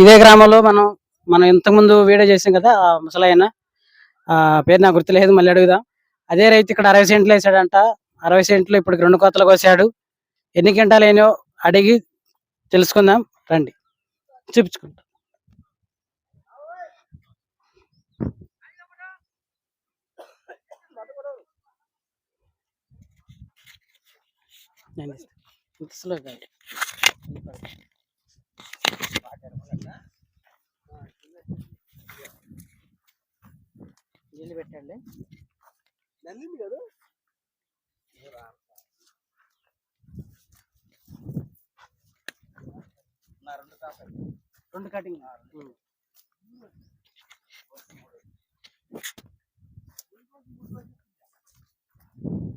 ఇదే గ్రామంలో మనం మనం ఇంతకుముందు వీడియో చేసాం కదా ఆ ముసలాయన. పేరు నాకు గుర్తులేదు మళ్ళీ అడుగుదాం. అదే రైతు ఇక్కడ అరవై సెంట్లు వేసాడంట. అరవై సెంట్లు ఇప్పుడు రెండు కోతలు కోసాడు. ఎన్ని గంటలు అయినో అడిగి తెలుసుకుందాం. రండి. చూపించుకుంటాం. నేను ఇస్తా. ఇంత slow కాదు. నీళ్ళు పెట్టండి రెండు కటింగ్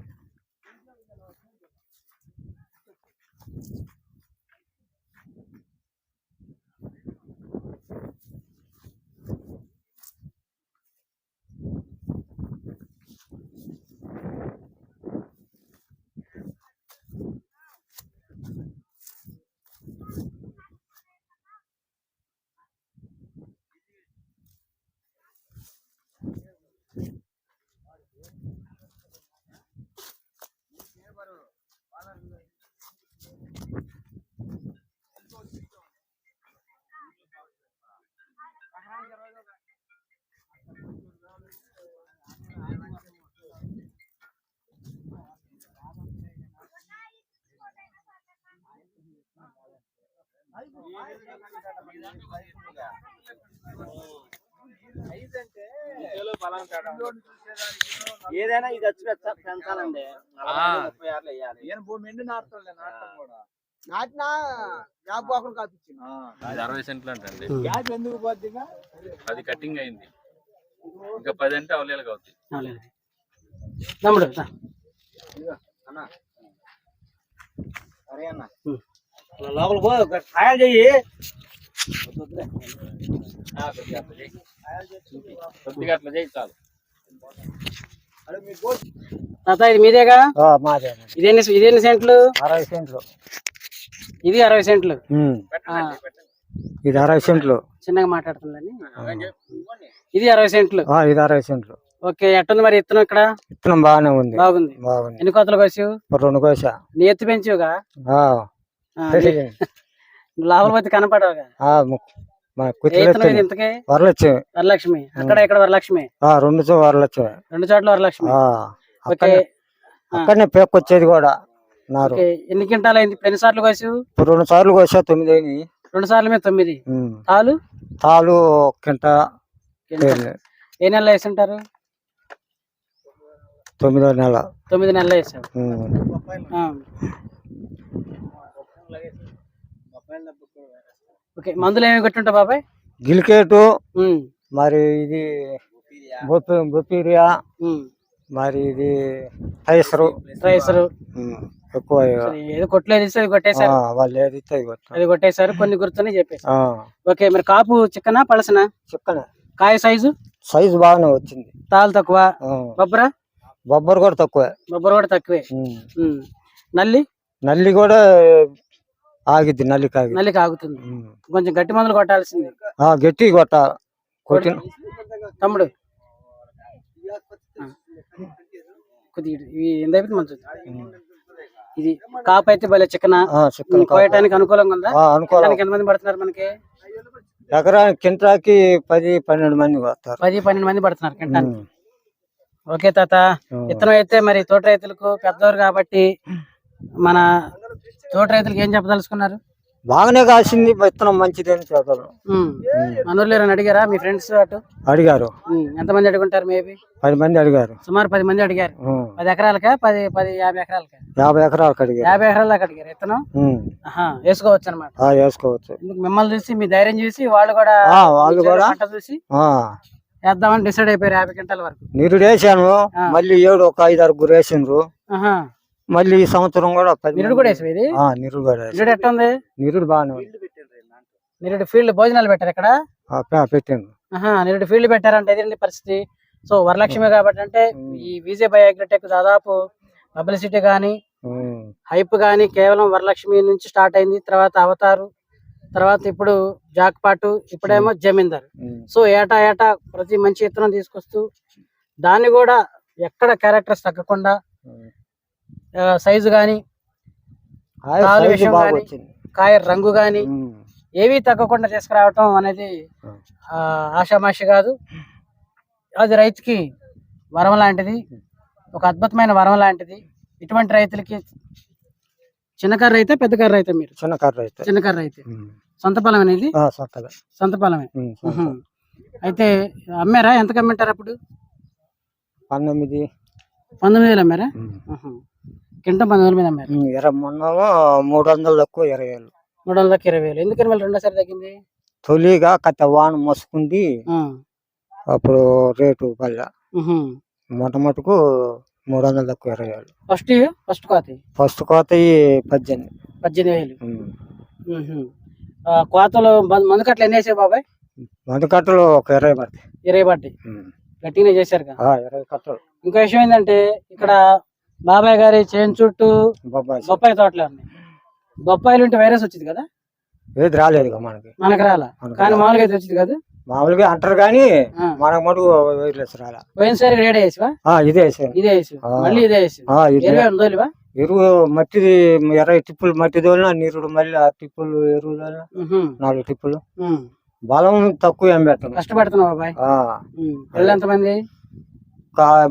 ఏదైనా ఇది వచ్చి పెంచ- పెంచాలండి. ముప్పై ఆరులు వేయాలి. భూమి ఎండి నాటుతాడులే, నాటడం కూడా. నాటినా కాపించింది అరవై సెంట్లు అంటండి. గ్యాప్ ఎందుకు పోద్దిగా? అది కటింగ్ అయింది. ఇంకా పది అంటే అవలేలుగా అవుతుంది. తమ్ముడు. అన్న. సరే అన్న. ఉం. లోపల పో ట్రయల్ చెయ్యి. తాత ఇది మీదేగా? మాదే ఇదేన్ని ఇదేన్ని సెంట్లు? అరవై సెంట్లు. ఇది అరవై సెంట్లు? ఇది అరవై సెంట్లు. చిన్నగా మాట్లాడుతుందని ఇది అరవై సెంట్లు. ఇది అరవై సెంట్లు. ఓకే ఎట్టుంది మరి ఇత్తనం ఇక్కడ? విత్తనం బాగానే ఉంది. బాగుంది. బాగుంది. ఎన్ని కోతలు కోసావు? రెండు కోసా. నీ ఎత్తు పెంచుగా ఆ, ఆ, నీ- నువ్వు లోపల పోతే కనపడవుగా. ఆ, ము- మా ఏ కుర్చీలు ఇత్తనం ఇది ఎత్తింది. ఇంతకే? వరలక్ష్మి. వరలక్ష్మి. అక్కడ ఇక్కడ వరలక్ష్మి? రెండు చో వరలక్ష్మి. రెండు చోట్ల వరలక్ష్మి. అక్కడనే పేకొచ్చేది కూడా నారు. ఎన్ని క్వింటాలు అయింది ఎన్ని సార్లు ఇప్పుడు రెండు సార్లు కోసా తొమ్మిది అయినాయి. రెండు సార్లు మీద తొమ్మిది. తాలు? తాలు కింట ఏ నెలలో వేసి ఉంటారు తొమ్మిదో నెల. తొమ్మిది నెలలు వేసావు. ఓకే మందులు ఏమి కొట్టుంటావు బాబాయ్? గిలికేటు మరి ఇది ఉమ్. మరి ఇది టైసరు రైసరు. ఉం. ఎక్కువ ఏదో కొట్టలేదు అది కొట్టేశారు. వాళ్ళు ఏది అది కొట్టేశారు కొన్ని గుర్తుని చెప్పేసి ఓకే మరి కాపు చిక్కనా పలసనా? చిక్కనే. కాయ సైజు? సైజు బాగానే వచ్చింది. తాలు తక్కువ. బొబ్బరా? బొబ్బరు కూడా తక్కువే. బొబ్బర కూడా తక్కువే. నల్లి? నల్లి కూడా ఆగిద్ది నల్లి కాగి నల్లి కాగుతుంది కొంచెం గట్టి మందులు కొట్టాల్సింది. ఆ గట్టి కొట్ట కొట్టిన. తమ్ముడు. ఆ. కొద్దిగా ఇటు. ఇవి ఎంత అయిపోతుంది మంచిది ఇది కాపు అయితే భలే చిక్కన? ఆ, చిక్కన కాపు. కోయటానికి అనుకూలంగా ఉందా? ఆ, దానికి ఎంతమంది పడుతున్నారు మనకి? ఎకరానికి కింటాకి పది పన్నెండు మంది వస్తారు పది పన్నెండు మంది పడుతున్నారు కింటానికి. ఓకే తాత. ఉం. విత్తనం అయితే మరి తోట రైతులకు పెద్దవారు కాబట్టి మన తోట రైతులకు ఏం చెప్పదలుచుకున్నారు? బాగానే కాసింది విత్తనం మంచిది అని చెప్పారు ఎవరైనా అడిగారా మీ ఫ్రెండ్స్ అటు? అడిగారు. ఉమ్. ఎంతమంది అడుగుంటారు మేబీ? పది మంది అడిగారు. సుమారు పది మంది అడిగారు. పది ఎకరాలకా? పది పది యాభై ఎకరాలకా? యాభై ఎకరాలకు అడిగారు. యాభై ఎకరాలకు అడిగారు. విత్తనం? వేసుకోవచ్చు అనమాట వేసుకోవచ్చు. మిమ్మల్ని చూసి మీ ధైర్యం చూసి వాళ్ళు కూడా వాళ్ళు కూడా చూసి వేద్దామని డిసైడ్ అయిపోయారు యాభై క్వింటాల వరకు. నిరుడు వేసాను. మళ్ళీ ఏడు ఒక ఐదు ఆరుగురు వేసిండ్రు. మళ్ళీ ఈ సంవత్సరం కూడా పది నిరుడు కూడా ఇది? ఆ, నిరుడు కూడా. నిరుడు ఎట్ట ఉంది నిరుడు బాగానే ఉంది. నిరుడు ఫీల్డ్ భోజనాలు పెట్టారు ఇక్కడ? ఆ, పె- పెట్టిండ్రు. ఆహా, నిరుడు ఫీల్డ్ పెట్టారంటే ఎదురండి పరిస్థితి. సో వరలక్ష్మి కాబట్టి అంటే ఈ విజయ్ బై అగ్రిటెక్ దాదాపు పబ్లిసిటీ కానీ. హైప్ కానీ కేవలం వరలక్ష్మి నుంచి స్టార్ట్ అయింది తర్వాత అవతారు తర్వాత ఇప్పుడు జాక్పాటు ఇప్పుడేమో జమీందార్. సో ఏటా ఏటా ప్రతి మంచి విత్తనం తీసుకొస్తూ దాన్ని కూడా ఎక్కడ క్యారెక్టర్స్ తగ్గకుండా. సైజు తాలు సైజు విషయం వచ్చింది కాయ రంగు గాని ఉమ్. ఏవి తగ్గకుండా తీసుకురావటం అనేది ఆషామాషి కాదు. అది రైతుకి వరం లాంటిది. ఒక అద్భుతమైన వరం లాంటిది. ఇటువంటి రైతులకి చిన్నకారు రైతే పెద్దకారు రైతే మీరు. చిన్న కర్ర అయితే చిన్నకారు రైతే. సొంత పొలం అనేది? సొంత పొలమే. అయితే అమ్మారా? ఎంత అమ్మింటారు అప్పుడు? పంతొమ్మిది. పంతొమ్మిది వేలు అమ్మారా. కింట పంతొమ్మిది మీద అమ్మారు? ఇరవై మొన్నేమో మూడు వందలు తక్కువ ఇరవై వేలు. మూడు వందలకి ఇరవై వేలు. ఎందుకని మళ్ళీ రెండోసారి తగ్గింది? తొలిగా కథ వాన మోసుకుంది. ఆ. అప్పుడు రేటు పల్లె. ఉహు. మూడు వందలు తక్కువ ఇరవై వేలు. ఫస్ట్ ఫస్ట్ కోత ఫస్ట్ కోత ఈ పద్దెనిమిది. పద్దెనిమిది వేలు. ఉమ్. ఉహు. ఆ, కోతలు మందు మందు కట్టలు ఎన్ని వేసాయి బాబాయ్? మందు కట్టలు ఒక ఇరవై పడతాయి. ఇరవై పట్టి ఉమ్. గట్టిగానే చేశారు కదా ఆ, ఇరవై కట్టలు. ఇంకో విషయం ఏంటంటే ఇక్కడ బాబాయ్ గారి చేను చుట్టూ బొప్పాయి తోటలే ఉన్నాయి బొప్పాయిలు ఉంటే వైరస్ వచ్చింది కదా? ఏది రాలేదు మనకి. మనకు రాలా? కానీ. మామూలుగా అయితే వచ్చింది కదా? మామూలుగా అంటారు కానీ. మనకు మటుకు వైర్లెస్ రాలా. పోయినసారి రేడే వేసివా? ఇదే వేసాను. ఇదే వేసి. మళ్ళీ ఇదే వేసి ఇరవై ఉందోలివా ఎరువు మట్టిది ఇరవై టిప్పులు మట్టి తోలినా నీరుడు మళ్ళీ ఆ టిప్పులు ఎరువు నాలుగు టిప్పులు. బలం తక్కువ ఏం పెట్టను. కష్టపడుతున్నావు బాబాయ్. పిల్లలు ఎంతమంది?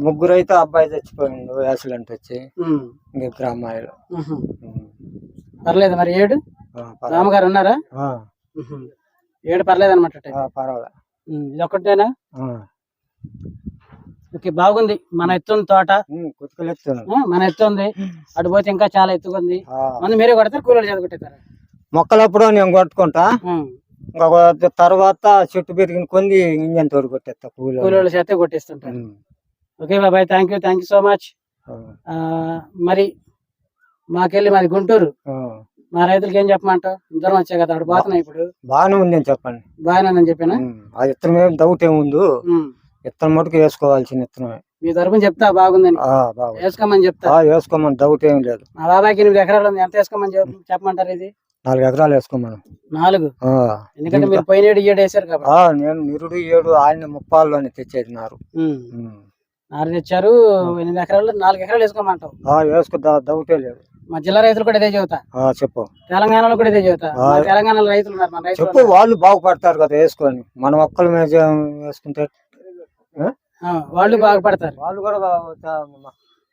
ముగ్గురు అయితే అబ్బాయి చచ్చిపోయిండు యాక్సిడెంట్ వచ్చి. ఇంక గ్రామాలు ఉహు. పర్లేదు మరి ఏడు? రామగారు ఉన్నారా. ఏడు పర్లేదు అనమాట పర్వాలే. ఇది ఒక్కటేనా? ఆ. ఓకే బాగుంది. మన ఎత్తుంది తోట. మన ఎత్తుంది అటు పోతే ఇంకా చాలా ఎత్తుకుంది. మంది మీరే కొడతారు? కూలీలు చదువుకుంటారు మొక్కలప్పుడు నేను కొట్టుకుంటా. తర్వాత చెట్టు పెరిగిన కొన్ని ఇంజన్ తోడు కొట్టేస్తా కూలి కూలీల చేతే కొట్టిస్తుంటారు. ఓకే బాబాయ్ thank you thank you so much మరి మాకెళ్ళి మాది గుంటూరు. మా రైతులకి ఏం చెప్పమంటావు? దూరం వచ్చాయి కదా అక్కడ పోతున్నాయి ఇప్పుడు. బాగానే ఉంది అని చెప్పండి. బాగానే చెప్పినా? ఆ విత్తనం ఏం డౌట్ ఏముంది ఉమ్. విత్తనం మటుకు వేసుకోవాల్సిన విత్తనమే మీ తరపున చెప్తా బాగుందని. వేసుకోమని చెప్తా. వేసుకోమని డౌట్ ఏం లేదు. మా బాబాయ్కి ఎనిమిది ఎకరాలు ఉంది. ఎంత వేసుకోమని చెప్- చెప్పమంటారు ఇది? నాలుగు ఎకరాలు వేసుకోమను నాలుగు? ఎందుకంటే మీరు పోయిన ఏడు ఏడు వేసారు కాబట్టి. నేను నిరుడు ఏడు ఆయన ముప్పాల్లోనే తెచ్చేది నారు తెచ్చారు ఎనిమిది ఎకరాలు నాలుగు ఎకరాలు వేసుకోమంటావు. ఆ, వేసుకో ద- డౌటే లేదు. మా జిల్లా రైతులు కూడా ఇదే చెబుతా. ఆ, చెప్పు. తెలంగాణలో కూడా ఇదే చెబుతా. తెలంగాణలో రైతులు ఉన్నారు మన రైతులు చెప్పు. వాళ్ళు బాగుపడతారు కదా వేసుకొని. మనం ఒక్కల మీద వేసుకుంటే? ఆ, వాళ్ళు బాగుపడతారు. వాళ్ళు కూడా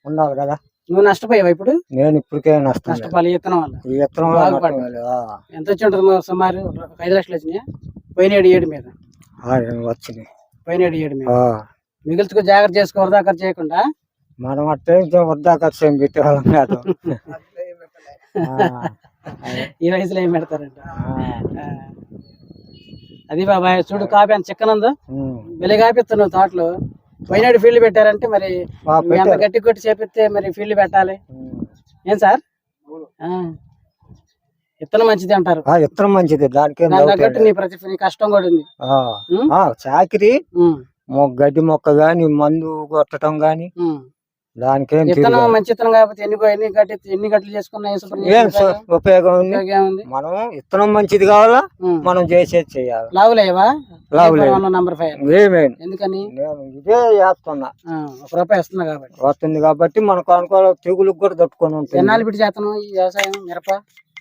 ఉన్నారు కదా. నువ్వు నష్టపోయావా ఇప్పుడు? నేను ఇప్పటికే నష్టం లేదు. నష్టపోయి ఇత్తనం వల్ల. ఈ. ఆ, ఎంత వచ్చి ఉంటుంది సుమారు? ఐదు లక్షలు వచ్చినాయా? పోయిన ఏడు ఏడు మీద వచ్చింది పోయిన ఏడు ఏడు మీద. మిగులుతుకు జాగ్రత్త చేసుకోవద్దా అక్కడ చేయకుండా? మనం అట్టే వద్దా ఖర్చు ఏం పెట్టేవాళ్ళం కాదు. ఈ వయసులో ఏం పెడతారంట. అది బాబాయ్ చూడు కాపీ అంత చిక్కన ఉందో ఉమ్. వెలి కాపిస్తున్నావు తోటలో. పోయినాడు ఫీల్డ్ పెట్టారంటే మరి ఎంత. గట్టి కొట్టి చేపిస్తే మరి ఫీల్డ్ పెట్టాలి. ఏం సార్? ఆ. విత్తనం మంచిది అంటారు. ఆ, విత్తనం మంచిది దానికేం నీ ప్రతి కష్టం కూడా ఉంది. చాకిరి గడ్డి మొక్క గాని మందు కొట్టడం గాని. దానికేం విత్తనం మంచి విత్తనం కాకపోతే ఎన్ని ఎన్ని గట్టి ఎన్ని గట్లు చేసుకున్నా ఏ శుభ్రం ఏం చేసుకున్నా స- ఉపయోగం ఉంది. ఉపయోగం ఏముంది? మనం విత్తనం మంచిది కావాలా. మనం చేసేది చేయాలి? లావులేవా లావులేవు. నంబర్ ఫైవ్ ఏమేమి? ఎందుకని? నేను ఇదే చేస్తున్నా. ఆ, ఒక రూపాయి వస్తుంది కాబట్టి. వస్తుంది కాబట్టి మనకు అనుకూల తెగులకు కూడా తట్టుకొని ఉంటుంది. ఎన్నాళ్ళు పెట్టి చేస్తున్నావు ఈ వ్యవసాయం మిరప?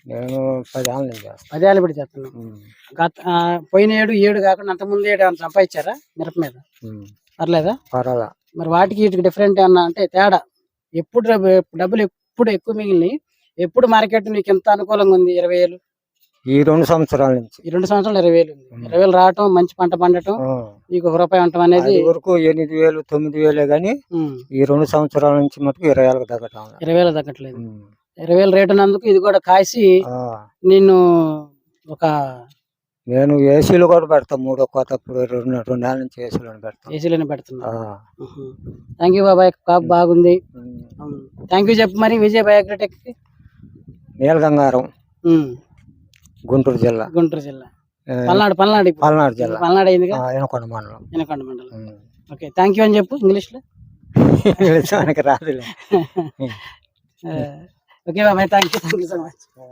నేను పది ఏళ్ళ నుంచి చేస్తాను పదేళ్ళు ఉమ్, గత ఆ, పోయిన ఏడు ఏడు కాకుండా అంత ముందు ఏడు ఏమన్నా సంపాదించారా మిరప మీద? ఉమ్, పర్లేదా? పర్వాలా. మరి వాటికి వీటికి డిఫరెంట్ ఏమన్నా అంటే తేడా? ఎప్పుడు డబ్బు- డబ్బులు ఎప్పుడు ఎక్కువ మిగిలినాయి? ఎప్పుడు మార్కెట్ నీకు ఎంత అనుకూలంగా ఉంది? ఇరవై వేలు? ఈ రెండు సంవత్సరాల నుంచి. ఈ రెండు సంవత్సరాలు ఇరవై వేలు ఉంది. ఇరవై వేలు రావటం మంచి పంట పండటం ఆ, నీకు ఒక రూపాయి ఉండటం అనేది అది వరకు ఎనిమిది వేలు తొమ్మిది వేలే గాని ఉమ్, ఈ రెండు సంవత్సరాల నుంచి మటుకు ఇరవై వేలకు తగ్గటం. ఇరవై వేలు తగ్గట్లేదు. ఉమ్, ఇరవై వేలు రేటు ఉన్నందుకు ఇది కూడా కాసి ఆ, నిన్ను ఒక నేను ఏసీలు కూడా పెడతా మూడో కోత ఇప్పుడు రెండు రెండు నెలల నుంచి ఏసీలో పెడతా. ఏసీలోనే పెడుతున్నా. థ్యాంక్ యూ బాబాయ్ కాపు బాగుంది. థ్యాంక్ యూ చెప్పు మరి విజయ్ బయోగ్రటెక్ నీలగంగారం. గుంటూరు జిల్లా. గుంటూరు జిల్లా. పల్నాడు పల్నాడు పల్నాడు జిల్లా. పల్నాడు అయిందిగా? ఆ, ఎనకొండ మండలం. వినకొండ మండలం. ఓకే థ్యాంక్ యూ అని చెప్పు ఇంగ్లీష్లో మనకి రాదులే ఓకే బాబాయ్ thank you thank you so much